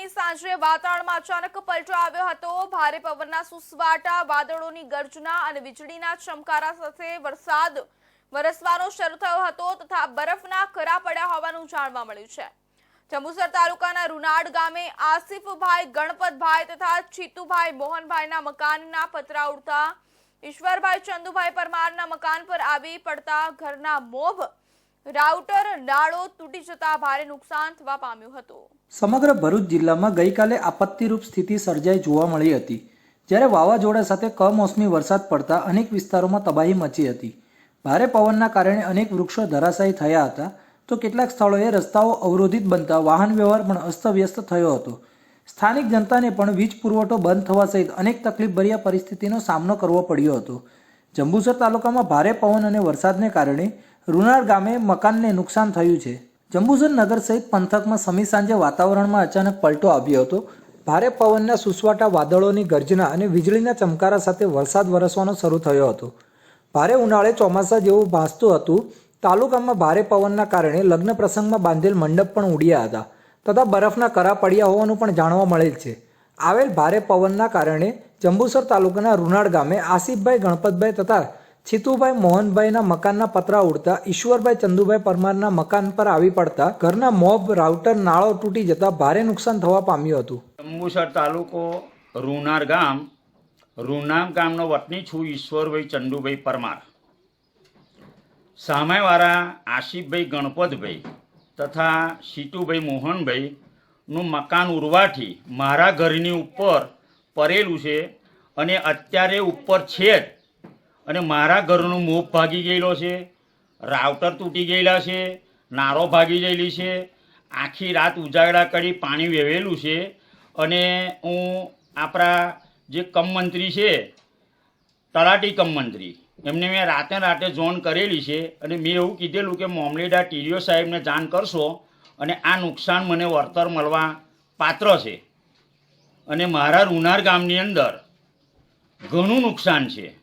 સમી સાંજે વાતાવરણમાં અચાનક પલટો આવ્યો હતો. ભારે પવનના સુસવાટા, વાદળોની ગર્જના અને વીજળીના ચમકારા સાથે વરસાદ વરસવાનો શરૂ થયો હતો તથા બરફના કરા પડ્યા હોવાનું જાણવા મળ્યું છે. જંબુસર તાલુકાના રૂનાડ ગામે આસિફભાઈ, ગણપતભાઈ તથા ચીતુભાઈ મોહનભાઈના મકાનના પતરા ઉડતા ઈશ્વરભાઈ ચંદુભાઈ પરમારના મકાન પર આવી પડતા ઘરના મોભ રાઉટર નાળો તૂટી જતા ભારે નુકસાન થવા પામ્યું હતું. સમગ્ર ભરૂચ જિલ્લામાં ગઈકાલે આપત્તિરૂપ સ્થિતિ સર્જાઈ જોવા મળી હતી. જ્યારે વાવાઝોડા સાથે કમોસમી વરસાદ પડતા અનેક વિસ્તારોમાં તબાહી મચી હતી. ભારે પવનના કારણે અનેક વૃક્ષો ધરાશાયી થયા હતા. તો કેટલાક સ્થળોએ રસ્તાઓ અવરોધિત બનતા વાહન વ્યવહાર પણ અસ્તવ્યસ્ત થયો હતો. સ્થાનિક જનતાને પણ વીજ પુરવઠો બંધ થવા સહિત અનેક તકલીફભર્યા પરિસ્થિતિનો સામનો કરવો પડ્યો હતો. જંબુસર તાલુકામાં ભારે પવન અને વરસાદને કારણે રૂનાર ગામે મકાનને નુકસાન થયું છે. જંબુસર નગર સહિત પંથકમાં સમી સાંજે વાતાવરણમાં અચાનક પલટો આવ્યો હતો. ભારે પવનના સુસવાટા, વાદળોની ગર્જના અને વીજળીના ચમકારા સાથે વરસાદ વરસવાનો શરૂ થયો હતો. ભારે ઉનાળે ચોમાસા જેવું ભાસતું હતું. તાલુકામાં ભારે પવનના કારણે લગ્ન પ્રસંગમાં બાંધેલ મંડપ પણ ઉડ્યા હતા. તથા બરફના કરા પડ્યા હોવાનું પણ જાણવા મળેલ છે. આવેલ ભારે પવનના કારણે જંબુસર તાલુકાના રૂનાળ ગામે આસિફભાઈ, ગણપતભાઈ તથા છીતુભાઈ, મોહનભાઈના મકાનના પતરા ઉડતા ઈશ્વરભાઈ, ચંદુભાઈ પરમારના મકાન પર આવી પડતા ઘરના મોબ, રાઉટર, નાળો તૂટી જતા ભારે નુકસાન થવા પામ્યું હતું. જંબુસર તાલુકો રૂનાર ગામ, રૂનામ ગામનો વતની છું ઈશ્વરભાઈ, ચંદુભાઈ પરમાર. સામેવાળા આશિફભાઈ ગણપતભાઈ તથા સીતુભાઈ મોહનભાઈ નું મકાન ઉરવાથી મારા ઘરની ઉપર પરેલું છે અને અત્યારે ઉપર છે જ. અને મારા ઘરનો મોપ ભાગી ગયેલો છે, રાઉટર તૂટી ગયેલા છે, નારો ભાગી ગયેલી છે, આખી રાત ઉજાગરા કરી પાણી વેવેલું છે અને હું આપણા જે કમ મંત્રી છે, તલાટી કમ મંત્રી એમને મેં રાતે રાતે જોન કરેલી છે અને મેં એવું કીધેલું કે મોમલેડા ટીડીઓ સાહેબને જાણ કરશો અને આ નુકસાન મને વળતર મળવા પાત્ર છે. અને મારા રૂનાર ગામની અંદર ઘણું નુકસાન છે.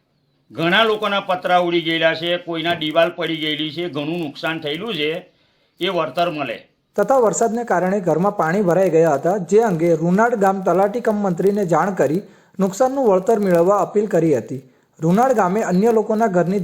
ઘણા લોકોના પતરા ઉડી ગયેલા છે, કોઈના દિવાલ પડી ગયેલી છે, ઘણું નુકસાન થયેલું છે, એ વળતર મળે. તથા વરસાદને કારણે ઘરમાં પાણી ભરાઈ ગયા હતા, જે અંગે રૂનાડ ગામ તલાટી કમ મંત્રીને જાણ કરી નુકસાનનું વળતર મેળવવા અપીલ કરી હતી. રૂનાળ ગામે અન્ય લોકોના ઘરની